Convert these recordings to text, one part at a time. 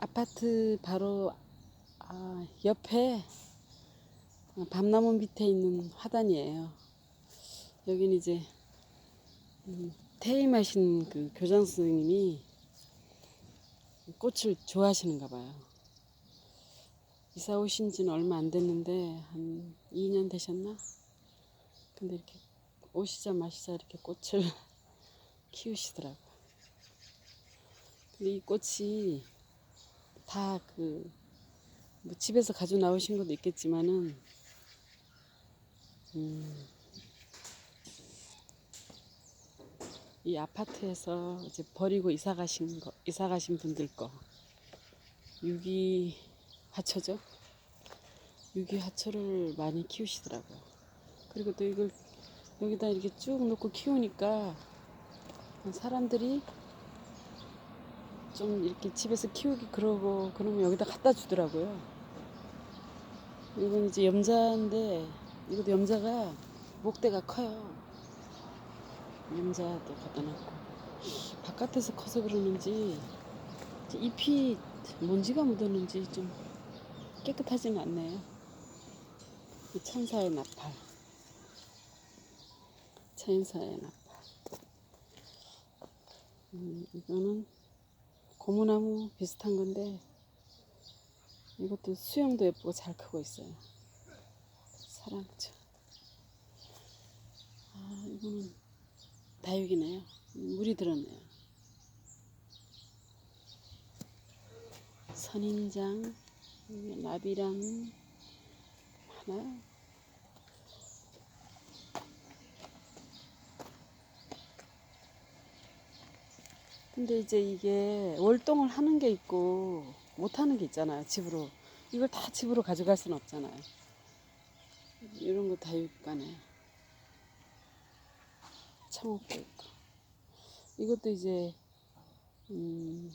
아파트 바로 아, 옆에 밤나무 밑에 있는 화단이에요. 여기는 이제 음, 퇴임하신 그 교장 선생님이 꽃을 좋아하시는가 봐요. 이사 오신 지는 얼마 안 됐는데 한 2년 되셨나? 근데 이렇게 오시자마시자 이렇게 꽃을 키우시더라고요. 이 꽃이 다그 뭐 집에서 가져 나오신 것도 있겠지만은 음, 이 아파트에서 이제 버리고 이사 가신 거 이사 가신 분들 거 유기 화초죠. 유기 화초를 많이 키우시더라고요. 그리고 또 이걸 여기다 이렇게 쭉 놓고 키우니까 사람들이 좀 이렇게 집에서 키우기 그러고 그러면 여기다 갖다 주더라고요. 이건 이제 염자인데 이것도 염자가 목대가 커요. 염자도 갖다 놨고 바깥에서 커서 그러는지 잎이 먼지가 묻었는지 좀 깨끗하지는 않네요. 이 천사의 나팔. 천사의 나팔. 음, 이거는 고무나무 비슷한 건데 이것도 수영도 예쁘고 잘 크고 있어요. 사랑초. 아 이거는 다육이네요. 물이 들었네요. 선인장, 나비랑 하나. 근데 이제 이게 월동을 하는 게 있고 못 하는 게 있잖아요. 집으로 이걸 다 집으로 가져갈 수는 없잖아요. 이런 거 다육가네. 청옥도 있고 이것도 이제 음,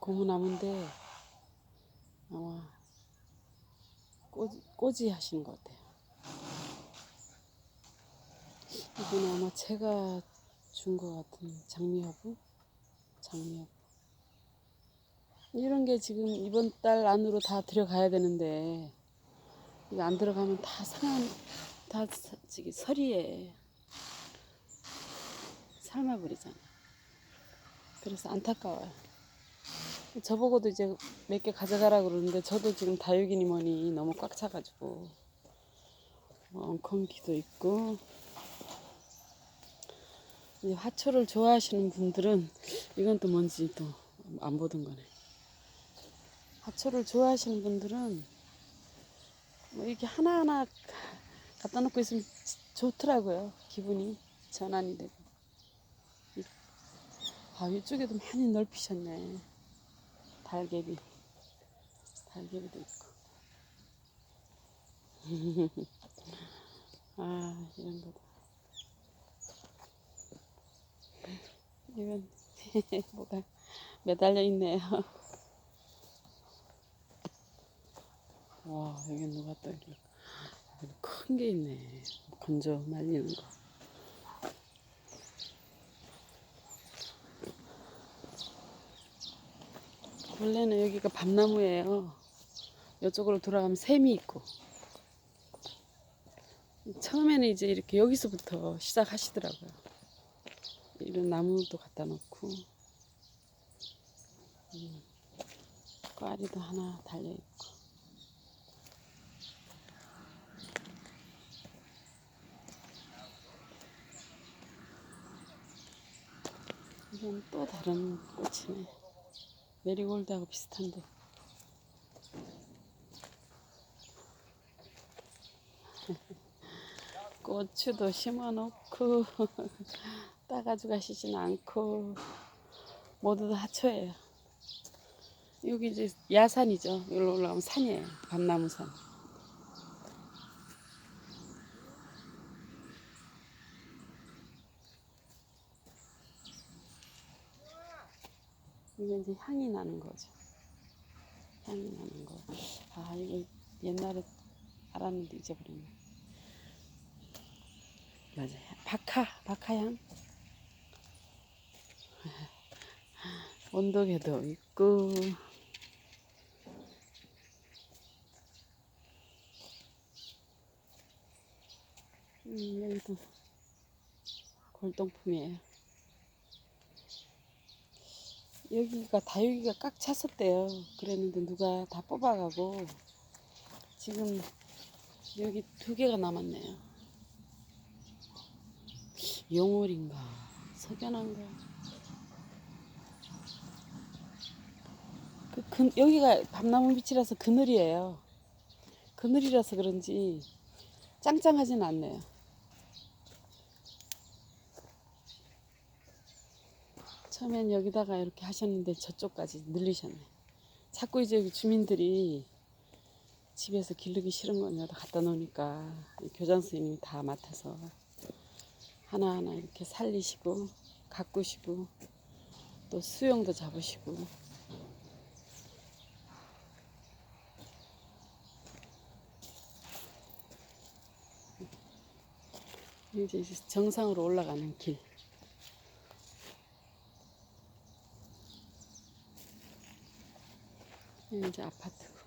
고무나무인데 아마 꼬지, 꼬지 하시는 것 같아요. 이건 아마 제가 준 것 같은 장미화분? 장미화분. 이런 게 지금 이번 달 안으로 다 들어가야 되는데, 이거 안 들어가면 다 상한, 다 서- 저기 서리에 삶아버리잖아. 그래서 안타까워요. 저보고도 이제 몇 개 가져가라 그러는데 저도 지금 다육이니 뭐니 너무 꽉 차가지고 뭐 엉겅퀴도 있고 이 화초를 좋아하시는 분들은 이건 또 뭔지 또 안 보던 거네. 화초를 좋아하시는 분들은 뭐 이렇게 하나하나 갖다 놓고 있으면 좋더라고요. 기분이 전환이 되고. 이- 아, 이쪽에도 많이 넓히셨네. 달개비. 달개비도 있고. 아, 이런 거다. 이건 뭐가 매달려 있네요. 와, 여기 누가 또 이렇게 큰 게 있네. 건져 말리는 거. 원래는 여기가 밤나무예요. 이쪽으로 돌아가면 샘이 있고. 처음에는 이제 이렇게 여기서부터 시작하시더라고요. 이런 나무도 갖다 놓고, 음, 꽈리도 하나 달려 있고. 이건 또 다른 꽃이네. 메리골드하고 비슷한데. 고추도 심어 놓고, 따 가지고 가시진 않고, 모두 다 하초예요. 여기 이제 야산이죠. 여기로 올라가면 산이에요. 밤나무산. 이게 이제 향이 나는 거죠. 향이 나는 거. 아, 이거 옛날에 알았는데 잊어버렸네. 맞아요. 박하, 박하향. 언덕에도 있고 음, 여기도 골동품이에요. 여기가 다육이가 꽉 찼었대요. 그랬는데 누가 다 뽑아가고 지금 여기 두 개가 남았네요. 용월인가 석연한가 그, 그 여기가 밤나무 빛이라서 그늘이에요. 그늘이라서 그런지 짱짱하진 않네요. 처음엔 여기다가 이렇게 하셨는데 저쪽까지 늘리셨네. 자꾸 이제 여기 주민들이 집에서 기르기 싫은 건 여기다 갖다 놓으니까 이 교장 선생님이 다 맡아서 하나하나 이렇게 살리시고 가꾸시고 또 수영도 잡으시고 이제 정상으로 올라가는 길. 여기 이제 아파트고.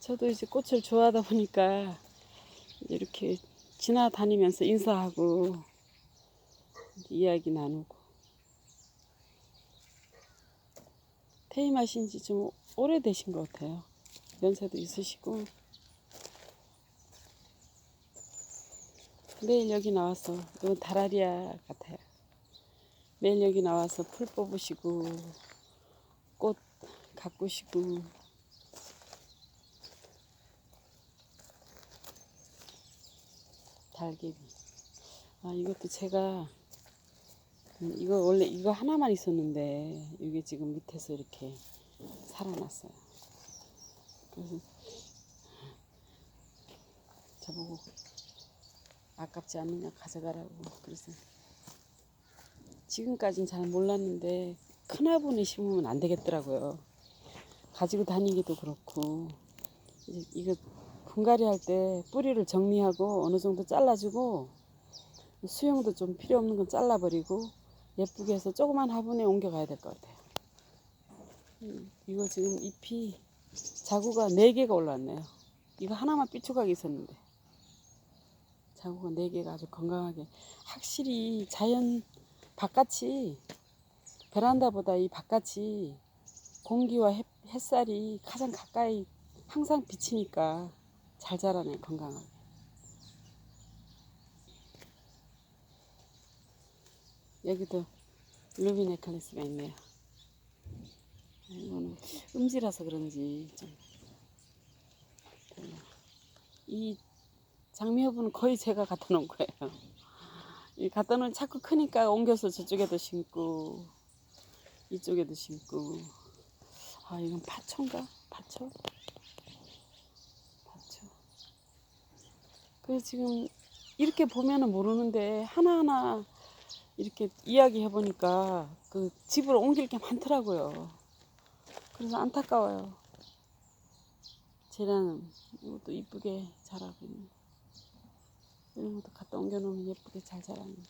저도 이제 꽃을 좋아하다 보니까 이렇게 지나다니면서 인사하고 이야기 나누고 퇴임하신 지 좀 오래되신 것 같아요. 연세도 있으시고 매일 여기 나와서 이건 다라리아 같아요. 매일 여기 나와서 풀 뽑으시고 꽃 가꾸시고 달개비. 아 이것도 제가 음, 이거 원래 이거 하나만 있었는데 이게 지금 밑에서 이렇게 살아났어요. 그래서 저보고 아깝지 않느냐 가져가라고 그래서 지금까진 잘 몰랐는데 큰 화분에 심으면 안 되겠더라고요. 가지고 다니기도 그렇고 이제 이거 분갈이 할 때 뿌리를 정리하고 어느 정도 잘라주고 수영도 좀 필요 없는 건 잘라버리고 예쁘게 해서 조그만 화분에 옮겨가야 될 것 같아요. 음, 이거 지금 잎이 자구가 4개가 올라왔네요. 이거 하나만 삐죽하게 있었는데 자구가 4개가 아주 건강하게 확실히 자연 바깥이 베란다보다 이 바깥이 공기와 햇, 햇살이 가장 가까이 항상 비치니까 잘 자라네 건강하게 여기도 루비 네클래스가 있네요 이거는 음지라서 그런지 좀. 이 장미 화분은 거의 제가 갖다 놓은 거예요. 이 갖다 놓으면 자꾸 크니까 옮겨서 저쪽에도 심고 이쪽에도 심고. 아 이건 파초인가? 파초? 파초. 그래서 지금 이렇게 보면은 모르는데 하나하나 이렇게 이야기 해보니까 그 집으로 옮길 게 많더라고요. 그래서 안타까워요. 쟤는 이것도 이쁘게 자라고 있는 이런 것도 갖다 옮겨놓으면 예쁘게 잘 자라는데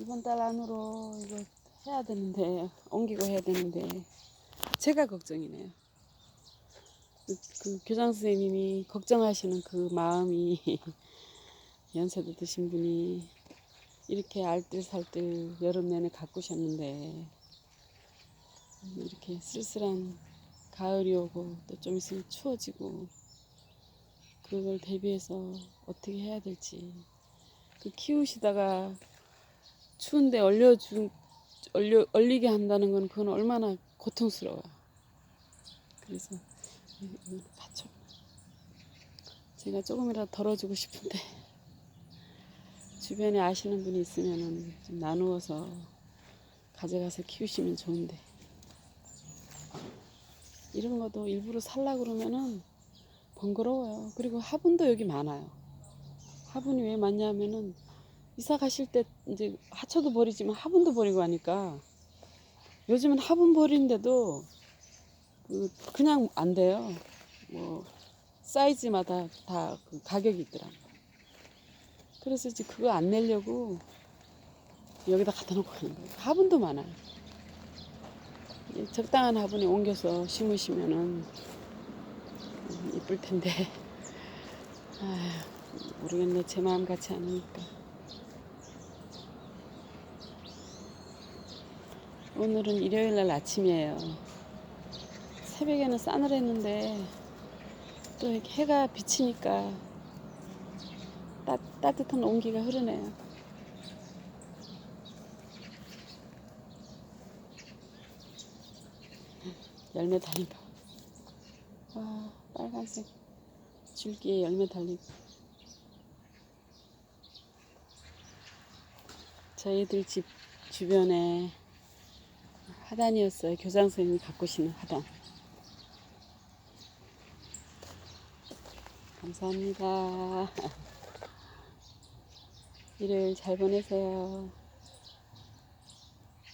이번 달 안으로 이거 해야 되는데 옮기고 해야 되는데 제가 걱정이네요. 그, 그 교장 선생님이 걱정하시는 그 마음이 연세도 드신 분이 이렇게 알뜰살뜰 여름 내내 가꾸셨는데 이렇게 쓸쓸한 가을이 오고 또 좀 있으면 추워지고 그걸 대비해서 어떻게 해야 될지. 그 키우시다가 추운데 얼려주 얼려 얼리게 한다는 건 그건 얼마나 고통스러워요. 그래서 받쳐. 제가 조금이라도 덜어주고 싶은데 주변에 아시는 분이 있으면은 좀 나누어서 가져가서 키우시면 좋은데. 이런 것도 일부러 살라 그러면은 번거로워요. 그리고 화분도 여기 많아요. 화분이 왜 많냐면은 이사 가실 때 이제 하초도 버리지만 화분도 버리고 하니까 요즘은 화분 버리는데도 그 그냥 안 돼요. 뭐 사이즈마다 다 그 가격이 있더라고요. 그래서 이제 그거 안 내려고 여기다 갖다 놓고 가는 거예요. 화분도 많아요. 이 적당한 화분에 옮겨서 심으시면은 음, 이쁠 텐데. 아휴, 모르겠네. 제 마음 같지 않으니까. 오늘은 일요일 날 아침이에요. 새벽에는 싸늘했는데 또 이렇게 해가 비치니까 따, 따뜻한 온기가 흐르네요. 열매 봐. 와, 빨간색 줄기에 열매 달리고. 저희들 집 주변에 화단이었어요. 교장 선생님이 가꾸시는 화단. 감사합니다. 일요일 잘 보내세요.